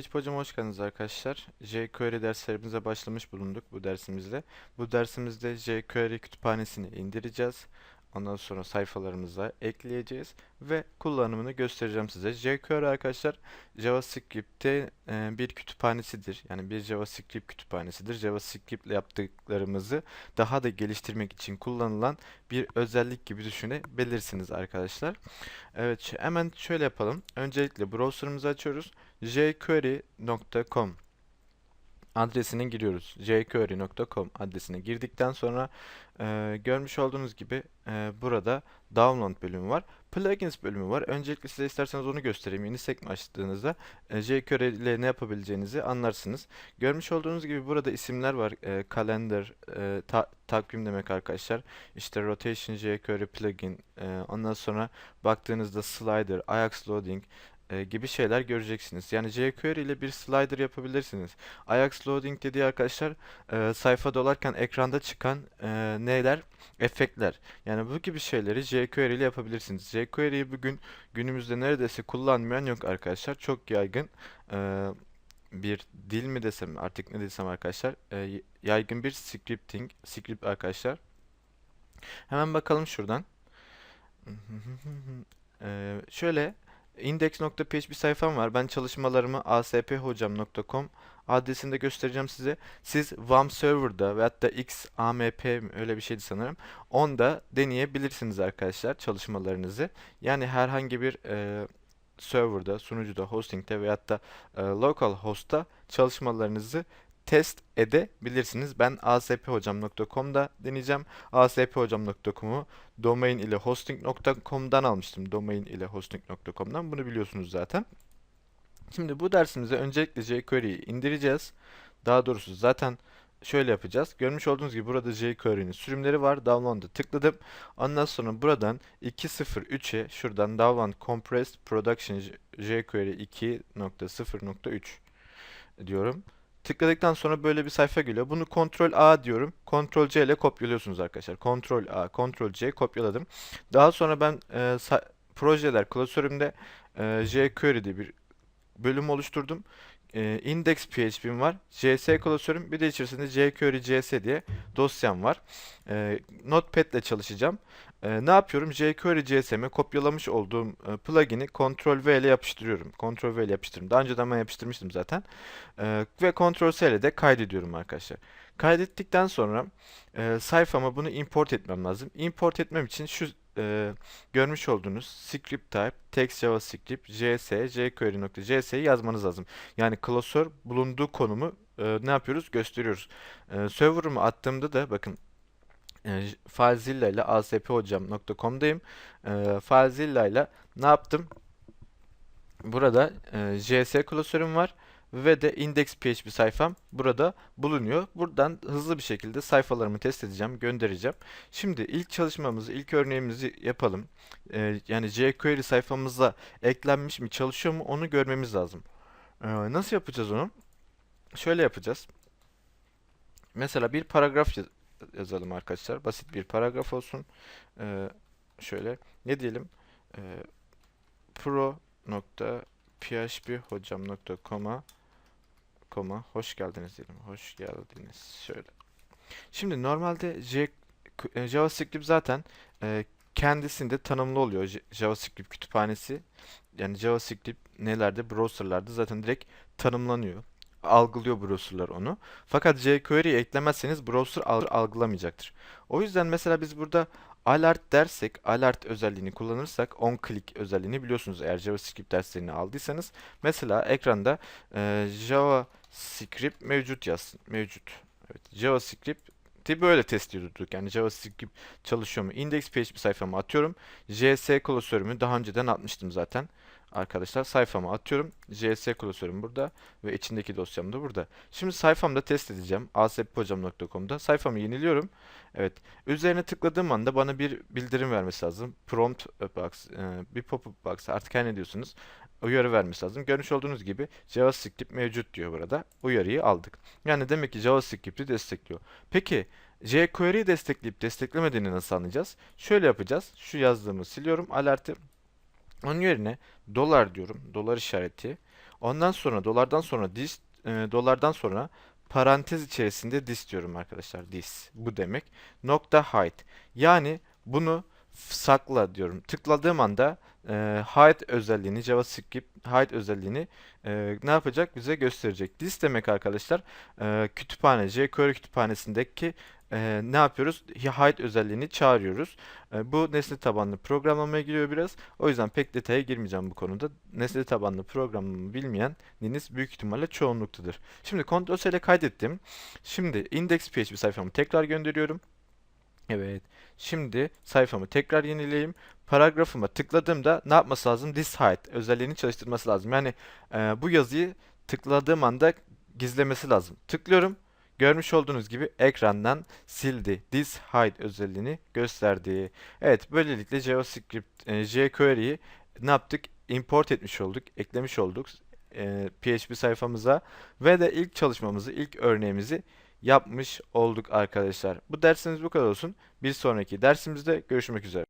PHP hocam hoş geldiniz arkadaşlar. jQuery derslerimize başlamış bulunduk bu dersimizde. Bu dersimizde jQuery kütüphanesini indireceğiz. Ondan sonra sayfalarımıza ekleyeceğiz ve kullanımını göstereceğim size. jQuery arkadaşlar JavaScript'te e, bir kütüphanesidir. Yani bir JavaScript kütüphanesidir. JavaScript ile yaptıklarımızı daha da geliştirmek için kullanılan bir özellik gibi düşünebilirsiniz arkadaşlar. Evet hemen şöyle yapalım. Öncelikle browser'ımızı açıyoruz. jQuery.com adresine giriyoruz. jQuery.com adresine girdikten sonra e, görmüş olduğunuz gibi e, burada download bölümü var. Plugins bölümü var. Öncelikle size isterseniz onu göstereyim. Yeni sekme açtığınızda e, jQuery ile ne yapabileceğinizi anlarsınız. Görmüş olduğunuz gibi burada isimler var. E, calendar, e, ta- takvim demek arkadaşlar. İşte rotation jQuery plugin. E, ondan sonra baktığınızda slider, Ajax loading e, gibi şeyler göreceksiniz. Yani jQuery ile bir slider yapabilirsiniz. Ajax loading dediği arkadaşlar e, sayfa dolarken ekranda çıkan e, neler? Efektler. Yani bu gibi şeyleri jQuery ile yapabilirsiniz. jQuery'yi bugün günümüzde neredeyse kullanmayan yok arkadaşlar. Çok yaygın e, bir dil mi desem artık ne desem arkadaşlar. E, yaygın bir scripting, script arkadaşlar. Hemen bakalım şuradan. Ee, şöyle index.php sayfam var. Ben çalışmalarımı asphocam.com adresinde göstereceğim size. Siz WAM server'da veyahut da XAMPP mi öyle bir şeydi sanırım. Onda deneyebilirsiniz arkadaşlar çalışmalarınızı. Yani herhangi bir e, server'da, sunucuda, hosting'de veyahut da e, local host'ta çalışmalarınızı test edebilirsiniz. Ben asphocam.com'da deneyeceğim. asphocam.com'u domain ile hosting.com'dan almıştım. Domain ile hosting.com'dan. Bunu biliyorsunuz zaten. Şimdi bu dersimizde öncelikle jQuery'yi indireceğiz. Daha doğrusu zaten şöyle yapacağız. Görmüş olduğunuz gibi burada jQuery'nin sürümleri var. Download'a tıkladım. Ondan sonra buradan 2.0.3'e şuradan Download Compressed Production jQuery 2.0.3 diyorum. Tıkladıktan sonra böyle bir sayfa geliyor. Bunu Ctrl A diyorum. Ctrl C ile kopyalıyorsunuz arkadaşlar. Ctrl A, Ctrl C kopyaladım. Daha sonra ben e, projeler klasörümde e, jQuery diye bir bölüm oluşturdum. E, index var. JS klasörüm. Bir de içerisinde jQuery JS diye dosyam var. E, Notepad ile çalışacağım. E, ne yapıyorum? jQuery JS'me kopyalamış olduğum e, plugin'i Ctrl V ile yapıştırıyorum. Ctrl V ile yapıştırdım. Daha önceden ben yapıştırmıştım zaten. E, ve Ctrl S ile de kaydediyorum arkadaşlar. Kaydettikten sonra e, sayfama bunu import etmem lazım. Import etmem için şu e, görmüş olduğunuz script type text javascript js jQuery.js'yi yazmanız lazım. Yani klasör bulunduğu konumu e, ne yapıyoruz? Gösteriyoruz. E, server'ımı attığımda da bakın e, FileZilla ile asphocam.com'dayım. E, FileZilla ile ne yaptım? Burada e, JS klasörüm var ve de index.php sayfam burada bulunuyor. Buradan hızlı bir şekilde sayfalarımı test edeceğim, göndereceğim. Şimdi ilk çalışmamızı, ilk örneğimizi yapalım. E, yani jQuery sayfamıza eklenmiş mi, çalışıyor mu onu görmemiz lazım. E, nasıl yapacağız onu? Şöyle yapacağız. Mesela bir paragraf yaz- yazalım arkadaşlar. Basit bir paragraf olsun. E, şöyle ne diyelim? E, pro.phphocam.com'a koma hoş geldiniz diyelim. Hoş geldiniz. Şöyle. Şimdi normalde J, e, JavaScript zaten e, kendisinde tanımlı oluyor J- JavaScript kütüphanesi. Yani JavaScript nelerde? Browser'larda zaten direkt tanımlanıyor. Algılıyor browser'lar onu. Fakat jQuery'yi eklemezseniz browser al- algılamayacaktır. O yüzden mesela biz burada alert dersek, alert özelliğini kullanırsak, on click özelliğini biliyorsunuz eğer JavaScript derslerini aldıysanız. Mesela ekranda e, JavaScript mevcut yazsın. Mevcut. Evet, JavaScript'i böyle test ediyorduk. Yani JavaScript çalışıyor mu? Index.php sayfama atıyorum. JS klasörümü daha önceden atmıştım zaten. Arkadaşlar sayfama atıyorum. JS klasörüm burada ve içindeki dosyam da burada. Şimdi sayfamda test edeceğim. asphocam.com'da. Sayfamı yeniliyorum. Evet. Üzerine tıkladığım anda bana bir bildirim vermesi lazım. Prompt box, e, bir pop-up box artık her ne diyorsunuz. Uyarı vermesi lazım. Görmüş olduğunuz gibi JavaScript mevcut diyor burada. Uyarıyı aldık. Yani demek ki JavaScript'i destekliyor. Peki jQuery'yi destekleyip desteklemediğini nasıl anlayacağız? Şöyle yapacağız. Şu yazdığımı siliyorum. Alerti onun yerine dolar diyorum. Dolar işareti. Ondan sonra dolardan sonra this, e, dolardan sonra parantez içerisinde this diyorum arkadaşlar. This bu demek. Nokta hide. Yani bunu sakla diyorum. Tıkladığım anda e, hide özelliğini JavaScript hide özelliğini e, ne yapacak? Bize gösterecek. This demek arkadaşlar e, kütüphane jQuery kütüphanesindeki e, ne yapıyoruz? Hide özelliğini çağırıyoruz. E, bu nesne tabanlı programlamaya giriyor biraz. O yüzden pek detaya girmeyeceğim bu konuda. Nesne tabanlı programlama bilmeyeniniz büyük ihtimalle çoğunluktadır. Şimdi Ctrl ile kaydettim. Şimdi index.php sayfamı tekrar gönderiyorum. Evet. Şimdi sayfamı tekrar yenileyeyim. Paragrafıma tıkladığımda ne yapması lazım? This hide özelliğini çalıştırması lazım. Yani e, bu yazıyı tıkladığım anda gizlemesi lazım. Tıklıyorum. Görmüş olduğunuz gibi ekrandan sildi. This hide özelliğini gösterdi. Evet, böylelikle JavaScript, e, jQuery'yi ne yaptık? Import etmiş olduk, eklemiş olduk e, PHP sayfamıza ve de ilk çalışmamızı, ilk örneğimizi yapmış olduk arkadaşlar. Bu dersimiz bu kadar olsun. Bir sonraki dersimizde görüşmek üzere.